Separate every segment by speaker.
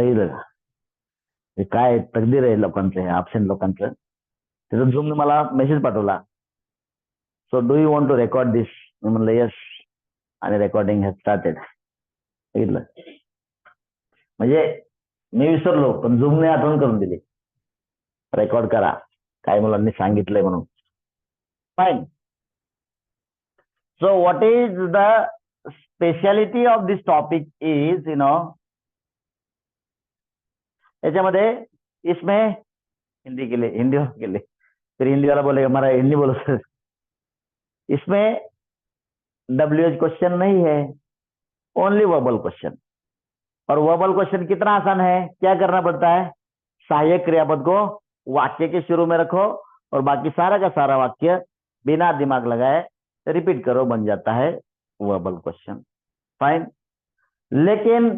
Speaker 1: सही लगा हे काय तकदीर आहे लोकांचं हे ऑप्शन लोकांचं? त्याचा झूमने मला मेसेज पाठवला. So do you want to record this मी म्हणलं यस आणि रेकॉर्डिंग हॅज स्टार्टेड बघितलं? म्हणजे मी विसरलो पण झूमने आठवण करून दिली. रेकॉर्ड करा. काही मुलांनी सांगितलंय म्हणून. Fine so what is the speciality of this topic is you know याच्यामध्ये इसमें हिंदी के लिए हिंदी के लिए फिर हिंदी वाला बोलेगा हमारा हिंदी बोलो सर इसमें डब्ल्यू एच क्वेश्चन नहीं है ओनली वर्बल क्वेश्चन और वर्बल क्वेश्चन कितना आसान है? क्या करना पड़ता है? सहायक क्रियापद को वाक्य के शुरू में रखो और बाकी सारा का सारा वाक्य बिना दिमाग लगाए रिपीट करो, बन जाता है वर्बल क्वेश्चन फाइन लेकिन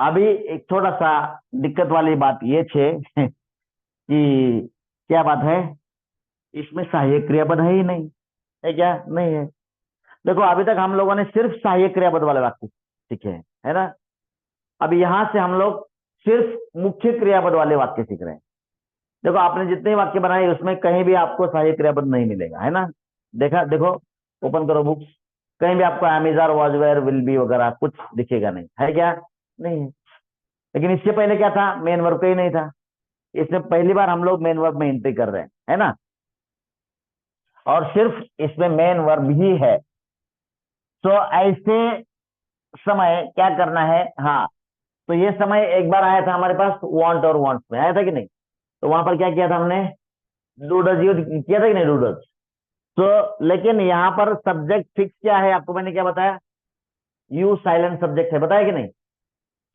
Speaker 1: अभी एक थोड़ा सा दिक्कत वाली बात ये छे कि क्या बात है? इसमें सहायक क्रियापद है ही नहीं। है क्या? नहीं है। देखो, अभी तक हम लोगों ने सिर्फ़ सहायक क्रियापद वाले वाक्य सीखे हैं, है ना? अभी यहाँ से हम लोग सिर्फ़ मुख्य क्रियापद वाले वाक्य सीख रहे हैं। देखो, आपने जितने वाक्य बनाए, उसमें कहीं भी आपको सहायक क्रियापद नहीं मिलेगा, है ना? देखा, देखो, ओपन करो बुक्स। कहीं भी आपको एमिजार वॉजवेयर विल बी वगैरह कुछ दिखेगा नहीं, है क्या? नहीं है। लेकिन इससे पहले क्या था? मेन वर्ब का ही नहीं था। इसमें पहली बार हम लोग मेन वर्ब में एंट्री कर रहे हैं, है ना? और सिर्फ़ इसमें मेन वर्ब ही है। तो ऐसे समय क्या करना है? हाँ तो ये समय एक बार आया था हमारे पास वांट और वांट्स में। आया था कि नहीं? तो वहाँ पर क्या किया था हमने? डूडज यूज़ किया था कि नहीं डूडज तो लेकिन यहाँ पर सब्जेक्ट फिक्स क्या है? आपको मैंने क्या बताया? यू साइलेंट सब्जेक्ट है। बताया कि नहीं?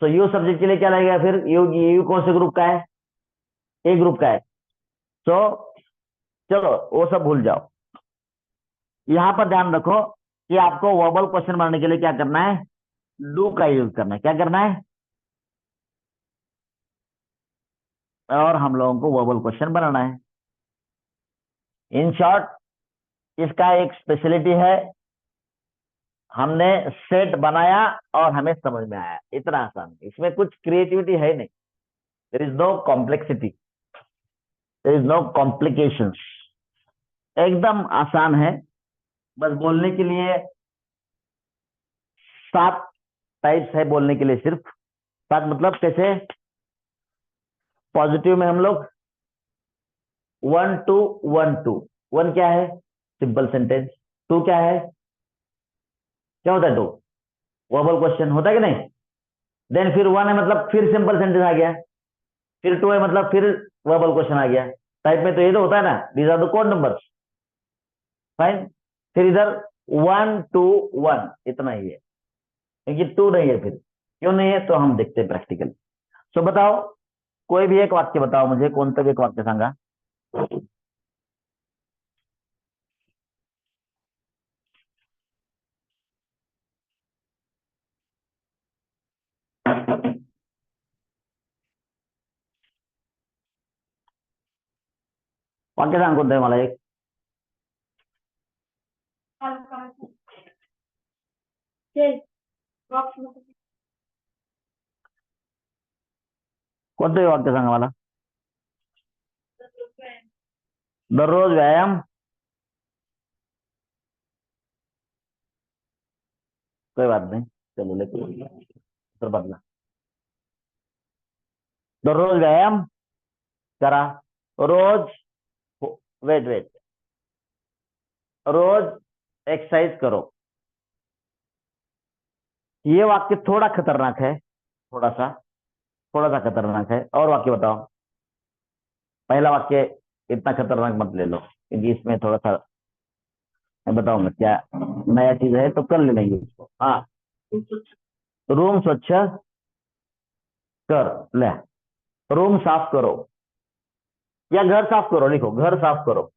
Speaker 1: तो यू सब्जेक्ट के लिए क्या लगेगा फिर? यू यू कौन से ग्रुप का है? ए ग्रुप का है। तो चलो, वो सब भूल जाओ। यहाँ पर ध्यान रखो कि आपको वर्बल क्वेश्चन बनाने के लिए क्या करना है? डू का यूज़ करना है। क्या करना है? और हम लोगों को वर्बल क्वेश्चन बनाना है। इन शॉर्ट इसका एक स्पेशलिटी है। हमने सेट बनाया और हमें समझ में आया। इतना आसान। इसमें कुछ क्रिएटिविटी है नहीं। There is no complexity there is no complication एकदम आसान है। बस बोलने के लिए सात टाइप्स है बोलने के लिए सिर्फ़। सात मतलब कैसे? पॉजिटिव में हम लोग one two one two one क्या है? सिंपल सेंटेंस टू क्या है? क्या होता है टू वर्बल क्वेश्चन होता है कि नहीं? देन फिर वन है मतलब फिर सिंपल सेंटेंस आ गया। फिर टू है मतलब फिर वर्बल क्वेश्चन आ गया। टाइप में तो ये तो होता है ना these are the code numbers fine फिर इधर वन टू वन इतना ही है। क्योंकि टू नहीं है फिर। क्यों नहीं है? तो हम देखते हैं प्रैक्टिकल सो so, बताओ कोई भी एक वाक्य बताओ मुझे कौन सा भी एक वाक्य सांगा। वाक्य सांग आहे मला एक कोणतंही वाक्य सांगा मला दररोज व्यायाम। कोई बात नहीं, चलो लेते तर बदला। दररोज व्यायाम, करा। रोज वेट वेट। रोज एक्सरसाइज करो। ये वाक्य थोड़ा खतरनाक है, थोड़ा सा थोड़ा सा खतरनाक है। और वाक्य बताओ। पहला वाक्य, इतना खतरनाक मत ले लो, क्योंकि इसमें थोड़ा सा, मैं बताऊँगा क्या नया चीज़ है तो कर ले लेंगे उसको हाँ। रूम स्वच्छ कर, ले। रूम साफ़ करो। या घर साफ़ करो, लिखो, घर साफ़ करो।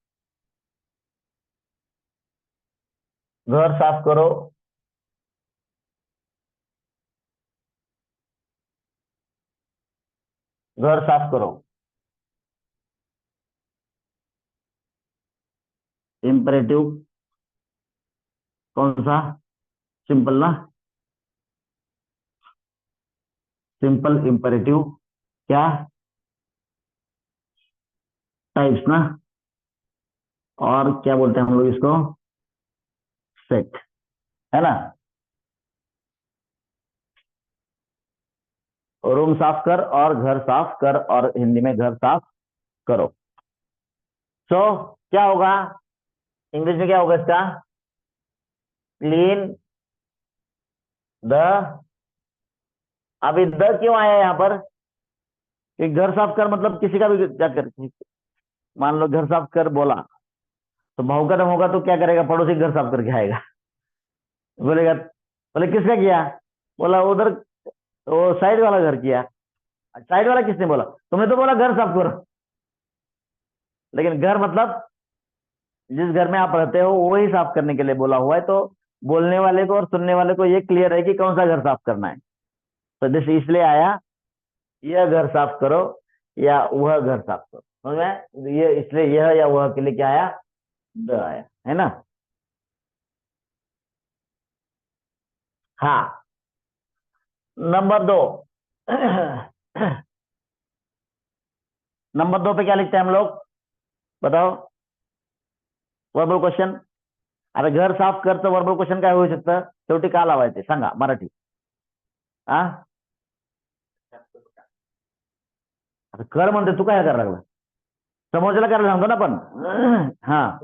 Speaker 1: घर साफ़ करो। घर साफ़ करो। इम्परेटिव कौन सा? सिंपल ना? सिंपल इंपेरेटिव क्या? टाइप्स ना और क्या बोलते हैं हम लोग इसको? सेट है ना? रूम साफ़ कर और घर साफ़ कर और हिंदी में घर साफ़ करो। सो so, क्या होगा? इंग्लिश में क्या होगा इसका? क्लीन द अभी द क्यों आया यहाँ पर? कि घर साफ़ कर मतलब किसी का भी क्या कर मान लो घर साफ़ कर बोला तो भाव कदम होगा तो क्या करेगा? पड़ोसी घर साफ़ करके आएगा। बोलेगा, बोले किसका किया? बोला, उधर, वो साइड वाला घर किया। साइड वाला किसने बोला? तुमने तो बोला घर साफ़ करो। लेकिन घर मतलब जिस घर में आप रहते हो, वही साफ़ करने के लिए बोला हुआ है। तो बोलने वाले को और सुनने वाले को ये क्लियर है कि कौन सा घर साफ़ करना है। तो दिस इसलिए आया, यह घर साफ़ करो या वह घर साफ़ करो। समझ में ये इसलिए यह या वह के लिए क्या आया? द आया, है ना? हाँ। नंबर दो। नंबर दो पे क्या लिखते हैं हम लोग? बताओ। वर्बल क्वेश्चन अरे घर साफ़ कर तर वर्बल क्वेश्चन काय होऊ शकतं शेवटी का लावायचे सांगा, मराठी। हा? कर म्हणते तू काय करायला लागला समोरच्याला करायला सांगतो ना आपण. हा.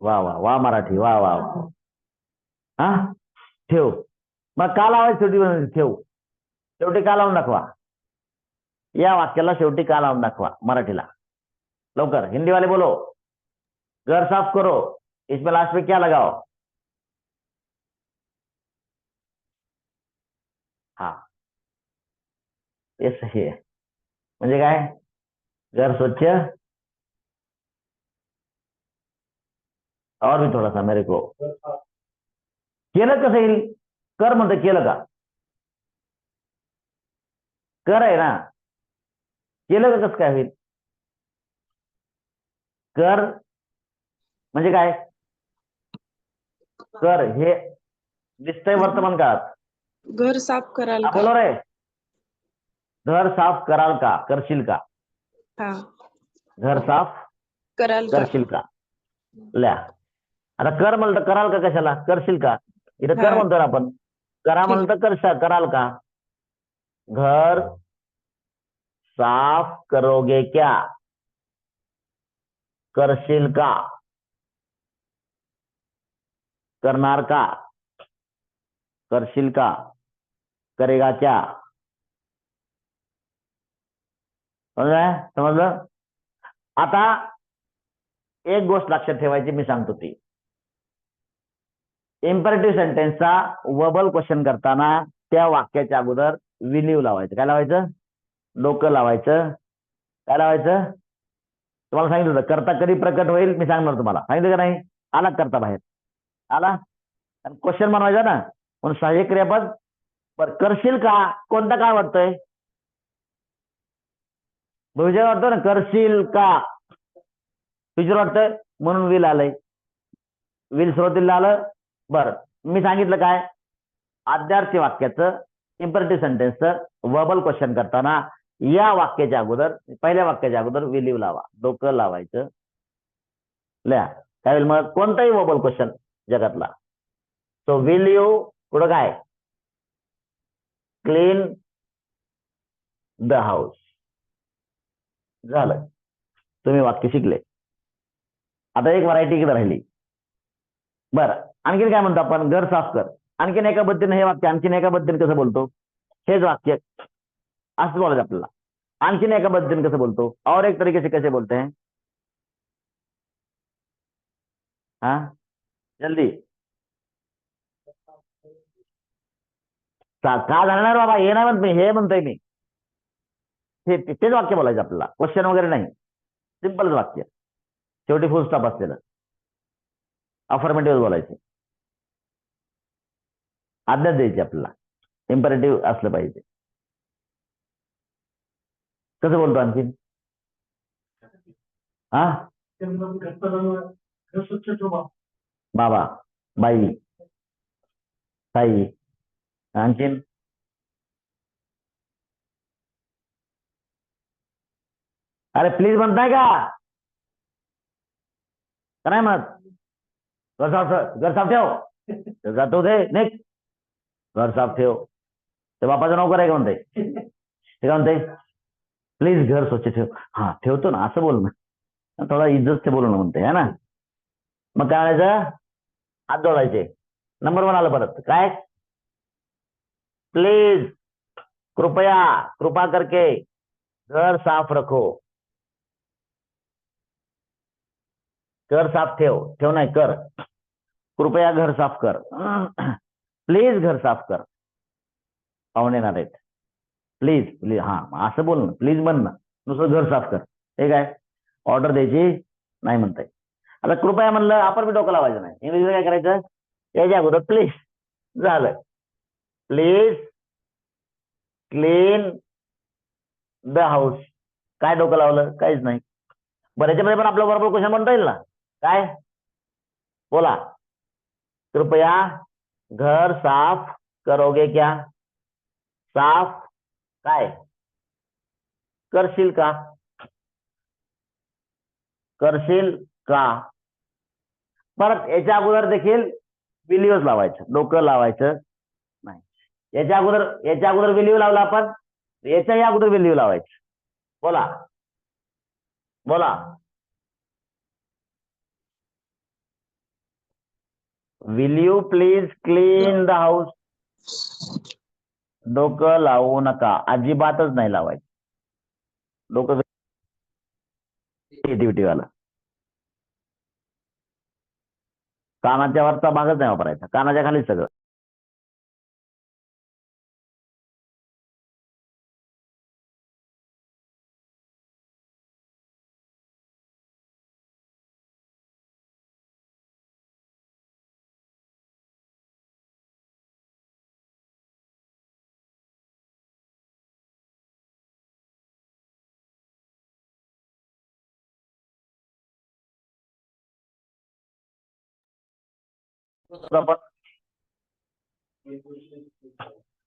Speaker 1: वा वा वा मराठी वा वा. वा हा? ठेव. मग का लावायचं शेवटी ठेव. शेवटी का लावून दाखवा? या वाक्याला शेवटी का लावून दाखवा? मराठीला. लवकर. हिंदी वाले बोलो. घर साफ करो. इसमें लास्ट पे क्या लगाओ? हा. ये सही है म्हणजे काय? घर स्वच्छ. और भी थोड़ा सा मेरे को. केलं कसं येईल? कर म्हणतं केलं का? कर आहे ना. केलं का कसं काय होईल? कर म्हणजे काय? कर हे दिसतंय वर्तमान काळात.
Speaker 2: घर साफ़ कराल
Speaker 1: हा,
Speaker 2: का
Speaker 1: बोलो रे. घर साफ़ कराल का करशील का?
Speaker 2: हा.
Speaker 1: घर साफ़
Speaker 2: कराल
Speaker 1: करशील का? ल्या. आता कर म्हणलं तर कराल का कशाला? करशील का? इथं कर. म्हणतो ना आपण. करा म्हणलं तर करशा कराल का? घर साफ़ करोगे क्या? करशील का? करणार का? करशील का? करेगा क्या? समजलं समजलं? आता एक गोष्ट लक्षात ठेवायची मी सांगतो ती. इम्परेटिव्ह सेंटेन्सचा वबल क्वेश्चन करताना त्या वाक्याच्या अगोदर विलीव लावायचं. काय लावायचं? डोकं लावायचं. काय लावायचं? तुम्हाला सांगितलं होतं करता कधी प्रकट होईल? मी सांगणार तुम्हाला. सांगितलं का नाही? आला करता बाहेर? आला? क्वेश्चन बनवायचा ना. म्हणून सहाय्यक क्रियापद. बर करशील का? कोणता काय वाटतंय? म्हणजे विचार वाटतो ना करशील का? विचार वाटतंय? म्हणून विल आलंय. विल सुरुवातीला आलं बर. मी सांगितलं काय? आद्यार्थी वाक्याचं इम्परेटिव्ह सेंटेन्सचं वर्बल क्वेश्चन करताना या वाक्याच्या अगोदर पहिल्या वाक्याच्या अगोदर विलीव लावा. डोकं लावायचं. लिहा. काय होईल मग? कोणताही वर्बल क्वेश्चन जगातला. सो विल यू पुढं काय? क्लीन द हाऊस झालं. तुम्ही वाक्य शिकले. आता एक व्हरायटी इकडे राहिली. बरं, आणखीन काय म्हणतो आपण? घर साफ़ कर. आणखीन एका पद्धतीने हे वाक्य, आणखीन एका पद्धतीने कसं बोलतो? हेच वाक्य असं बोलायचं आपल्याला. आणखीन एका पद्धतीने कसं बोलतो? और एक तरीके से कैसे बोलते? हैं? हा जल्दी. का जाणार बाबा? हे म्हणत मी, हे म्हणतोय मी. हे ते- तेच वाक्य बोलायचं आपल्याला. क्वेश्चन वगैरे नाही. सिम्पलच वाक्य. शेवटी फुल स्टॉप असलेलं. अफर्मेटिव्ह बोलायचे. आज्ञा द्यायची आपल्याला. इम्परेटिव्ह असलं पाहिजे. कसं बोलतो आणखीन? हा? बाबा बाई. ताई आणखीन? अरे प्लीज म्हणताय का? काय नाही म्हणत? घर साफ घर साफ ठेव. जातो दे नेक्स्ट घर साफ ठेव. ते बापाचं नोकर आहे का म्हणते ते काय म्हणते प्लीज घर स्वच्छ ठेव. हा ठेवतो ना असं बोल ना. थोडा इज्जत ते बोलू ना म्हणते है ना? मग काय म्हणायचं हात जोडायचे. नंबर वन आलं परत. काय? प्लीज कृपया कृपा करके घर साफ रखो. कर साफ ठेव ठेव नाही कर. कृपया घर साफ कर. प्लीज घर साफ कर. पाहुणे येणार आहेत प्लीज प्लीज हा असं बोल ना. प्लीज म्हण ना. नुसतं घर साफ कर. हे काय? ऑर्डर द्यायची नाही म्हणताय. आता कृपया म्हणलं आपण बी डोकं लावायचं नाही. इंग्रजीला काय करायचं? याच्या अगोदर प्लीज झालं. प्लीज क्लीन द हाऊस काय डोकं लावलं? काहीच नाही. बऱ्याच्यामध्ये पण आपलं बरोबर क्वेश्चन म्हणता येईल ना? काय? बोला. कृपया घर साफ करोगे क्या? साफ काय? करशील का? करशील का? परत याच्या अगोदर देखील विलिओ लावायचं. डोकं लावायचं नाही. याच्या अगोदर याच्या अगोदर विलिओ लावला आपण याच्याही अगोदर विलिओ लावायचं. बोला. बोला. Will you please clean the house डोकं लावू नका. अजिबातच नाही लावायचं. डोकं कानाच्या वरचा भागच नाही वापरायचा. कानाच्या खाली सगळं.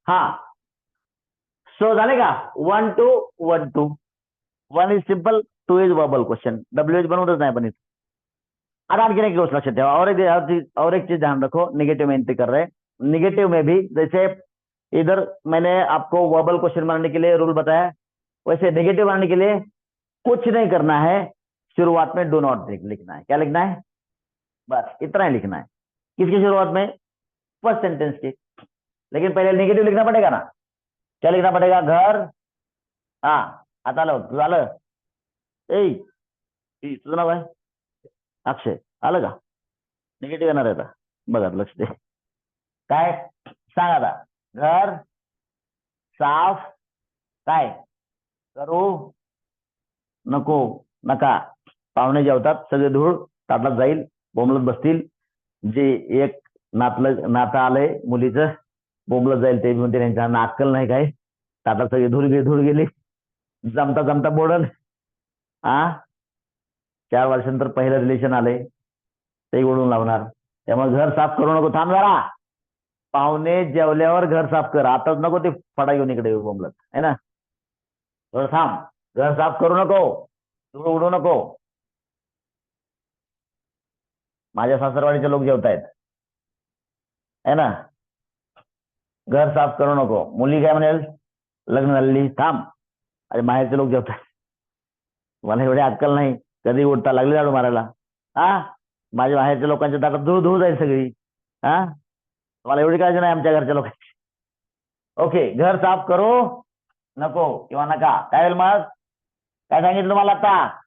Speaker 1: हा। सो का one two one two one is simple two is verbal question W H बनवतच नाही पण इथं. आता आणखी एक गोष्ट लक्षात ठेवा और एक और एक चीज़ ध्यान रखो निगेटिव में एंट्री कर रहे हैं। निगेटिव में भी, जैसे इधर मैंने आपको वर्बल क्वेश्चन बनाने के लिए रूल बताया, वैसे नेगेटिव बनाने के लिए कुछ नहीं करना है। शुरुआत में डू नॉट लिखना है। क्या लिखना है? बस, इतना ही लिखना है। किसकी शुरुआत में? फर्स्ट सेंटेंस की। लेकिन पहले नेगेटिव लिखना पड़ेगा ना? क्या लिखना पड़ेगा? घर। हा आता आलं तुझं आलं ए तुझं नाव आहे अक्षय आलं का निगेटिव्ह येणार आहे आता। बघा लक्ष दे। काय? सांग आता। घर साफ काय? करू नको नका। पाहुणे जेवतात सगळे धूळ ताटात जाईल बोमलत बसतील जे एक नातलं नातं आलंय मुलीचं बोंबलं जाईल ते म्हणते त्यांच्या अक्कल नाही काय? ताटा सगळी धूळ गे धूळ गेली. जमता जमता बोडल. आ? चार वर्षानंतर पहिलं रिलेशन आलंय. ते उडून लावणार. त्यामुळे घर साफ करू नको थांब जरा. पाहुणे जेवल्यावर घर साफ कर. आताच नको ते फडा घेऊन इकडे बोंबलत. है ना? थोडं थांब. घर साफ करू नको. धूळ उडू नको. माझ्या सासरवाडीचे लोक जेवतायत. आहे ना? घर साफ करू नको. मुली काय म्हणेल? लग्न झालेली थांब. अरे माहेरचे लोक जेवतात मला एवढी अक्कल नाही. कधी उठता? लागली झाडू मारायला. हा? माझ्या बाहेरच्या लोकांच्या ताटात धूळ धूळ जाईल सगळी. हा? मला एवढी काळजी नाही आमच्या घरच्या लोकांची. ओके घर साफ करू नको किंवा नका. काय होईल मग? काय सांगितलं मला आता?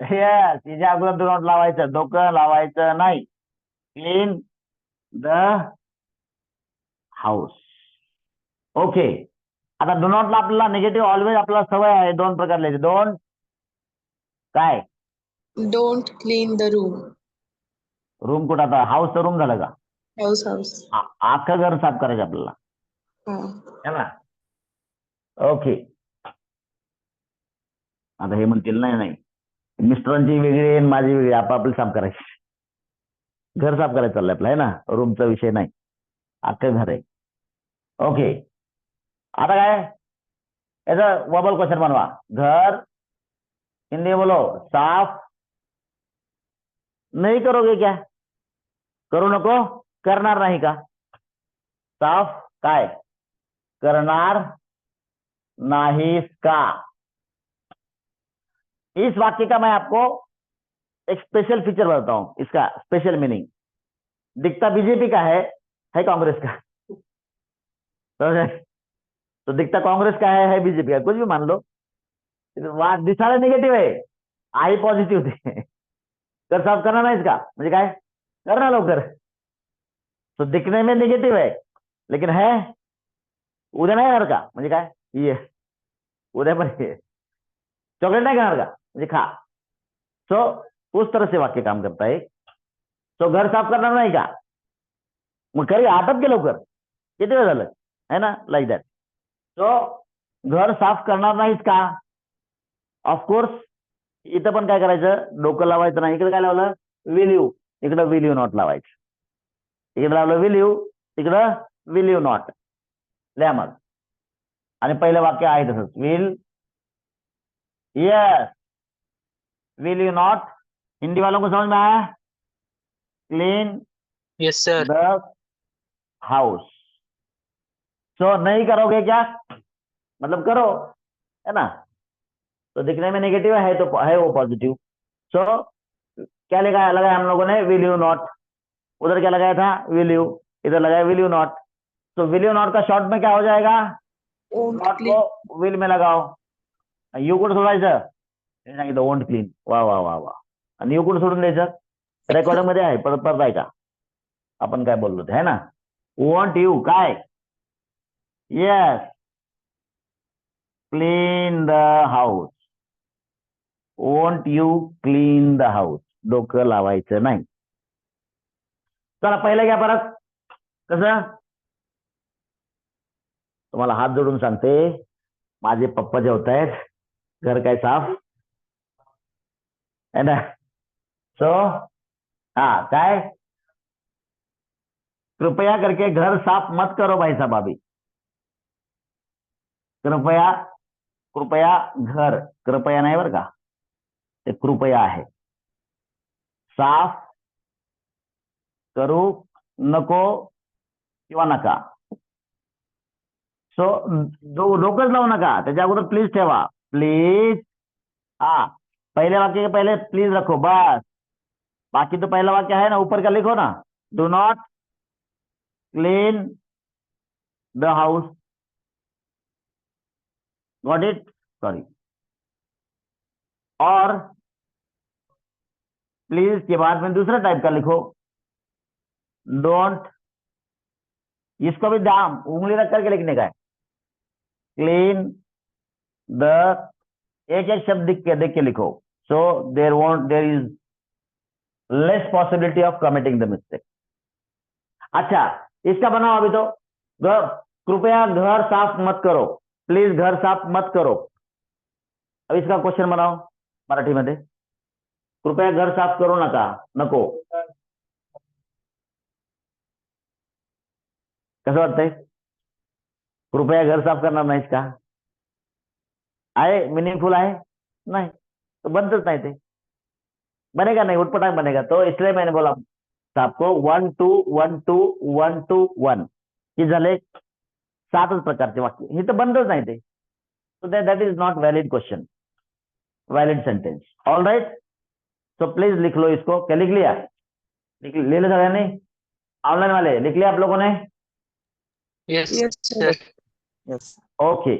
Speaker 1: तिच्या अगोदर डू नॉट लावायचं डोकं लावायचं नाही. क्लीन द हाऊस ओके आता डू नॉटला आपल्याला निगेटिव्ह ऑलवेज आपल्याला सवय आहे दोन प्रकार लिहायचे. दोन काय?
Speaker 2: Don't clean the room.
Speaker 1: Room कुठं आता? हाऊसचा रूम झाला का?
Speaker 2: House, house.
Speaker 1: आ- अख्खं घर साफ करायचं आपल्याला.
Speaker 2: हा.
Speaker 1: है ना? ओके आता हे म्हणतील नाही नाही. मिस्टरांची वेगळी आणि माझी वेगळी आपापली साफ करायची. घर साफ करायचं चाललंय आपलं आहे ना? रूमचा विषय नाही. अख्खं घर आहे. ओके आता काय? याचा वबल क्वेश्चन बनवा. घर हिंदी बोलो साफ नहीं करोगे क्या? करू नको? करणार नाही का? साफ काय? करणार नाहीस का? इस वाक्य का मैं आपको एक स्पेशल फीचर बताता हूँ, इसका स्पेशल मीनिंग दिखता बीजेपी का है है कांग्रेस का. समझे? तो दिखता कांग्रेस का है है बीजेपी का. कुछ भी मान लो. दिसायला निगेटिव्ह आहे आई पॉझिटिव्ह ते तर साफ़ करणार नाहीस का म्हणजे काय कर ना लवकर तो दिखने में निगेटिव है, लेकिन है उद्या नाही का. म्हणजे काय ये. उद्या ये चॉकलेट नाही का. म्हणजे खा सो उस तरह से वाक्य काम करता है। घर साफ करणार नाही का? मग खरी आटप के लवकर। किती वेळ झालं? है ना? लाईक दॅट सो घर साफ करणार नाहीत का? ऑफकोर्स इथं पण काय करायचं? डोकं लावायचं नाही. इकडे काय लावलं? विल यू इकडं विल यू नॉट लावायचं. इकडे लावलं विल यू तिकडं विल यू नॉट लिहा मग. आणि पहिलं वाक्य आहे तसंच. Will yes will you not Hindi वालों को समझ में आया? Clean
Speaker 3: yes sir
Speaker 1: the house so नहीं करोगे क्या? मतलब करो है ना? तो दिखने में नेगेटिव है तो है वो पॉजिटिव सो so, क्या लिखा लगाया हम लोगों ने विल यू नॉट उधर क्या लगाया था? विल यू इधर लगाया विल यू नॉट तो विल यू नॉट का शॉर्ट में क्या हो जाएगा? नॉट को विल में लगाओ. यू कुठं सोडायचं हे सांगितलं ओंट क्लीन वा वा वा वा. आणि यू कुठं सोडून द्यायचं? रेकॉर्डिंगमध्ये आहे परत परत ऐका आपण काय बोललो ते है ना? वॉन्ट यू काय? Yes clean the house won't you clean the house डोकं लावायचं नाही. चला पहिलं घ्या परत. कसं? तुम्हाला हात जोडून सांगते. माझे पप्पा जेवत आहेत घर काय साफ? है ना? सो हा काय कृपया करके घर साफ़ मत करो भाई साहब अभी। कृपया कृपया घर, कृपया नाही बर का ते कृपया आहे साफ़ करू, नको किंवा नका? सो डोकंच लावू नका अगोदर प्लीज़ ठेवा। प्लीज़ हा। पहले वाक्य के पहले प्लीज़ रखो, बस। बाकी तो पहला वाक्य है ना, ऊपर का लिखो ना। Do not clean the house got it sorry और प्लीज़ के बाद में दूसरा टाइप का लिखो। डोंट इसको भी दाम, उंगली रख करके लिखने का है। क्लीन द एक एक शब्द दिख के लिखो। So there won't there is less possibility of committing the mistake अच्छा इसका बनाओ अभी तो। घर, कृपया घर साफ़ मत करो। प्लीज़ घर साफ़ मत करो। अब इसका क्वेश्चन बनाओ, मराठी मराठीमध्ये कृपया घर साफ़ करू नका नको। कसं वाटतंय कृपया घर साफ़ करणार नाहीस का आहे मिनिंगफुल आहे नाही। तो बनतच नाही ते बनेगा नहीं उठपटांग बनेगा। तो इसलिए मैंने बोला आपको one two one two one two one हे झाले सातच प्रकारचे वाक्य। हे तर बनतच नाही ते so that is not valid question valid sentence all right so please लिख लो इसको। क्या लिख लिया? लिख ले लो सगळ्यांनी ऑनलाइन वाले लिख लिया आप लोगों ने?
Speaker 3: यस. सर
Speaker 1: ओके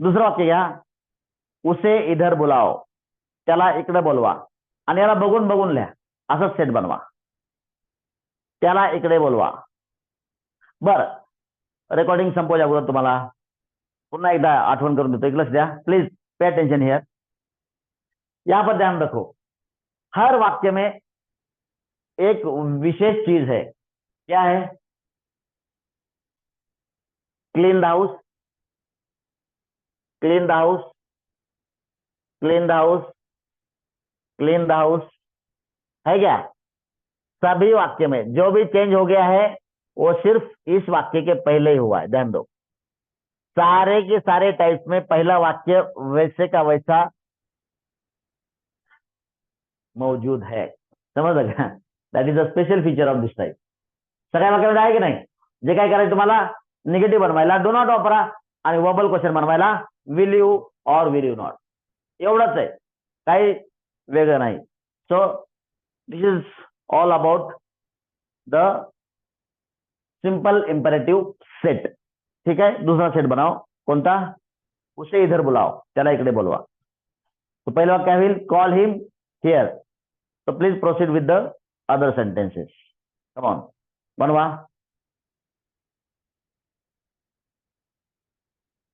Speaker 1: दूसरा वाक्य घ्या उसे इधर बुलाओ। त्याला इकडे बोलवा। आणि याला बघून सेट बनवा। इकडे बोलवा। बर. रेकॉर्डिंग संपवल्या अगोदर तुम्हाला पुन्हा एकदा लक्ष द्या. प्लीज़ पे अटेंशन हियर यहाँ पर ध्यान रखो। हर वाक्य में एक विशेष चीज़ है। क्या है? Clean the house clean the house clean the house clean the house है क्या? सभी वाक्य में जो भी चेंज हो गया है, वो सिर्फ़ इस वाक्य के पहले ही हुआ है, ध्यान दो। सारे के सारे टाइप्स में पहला वाक्य वैसे का वैसा मौजूद है। समजलं का that is a special feature of this type सगळ्या वाक्यामध्ये आहे की नाही? जे काय करायचं तुम्हाला निगेटिव्ह बनवायला डो नॉट वापरा आणि वर्बल क्वेश्चन बनवायला will you or will you not एवढाच आहे. काही वेगळं नाही. So this is all about the simple imperative set ठीक आहे? दुसरा सेट बनाव. कोणता? उसे इधर बुलाव त्याला इकडे बोलवा. तो पहिलं काय होईल? कॉल हिम हिअर तर please proceed with the other sentences Come बनवा.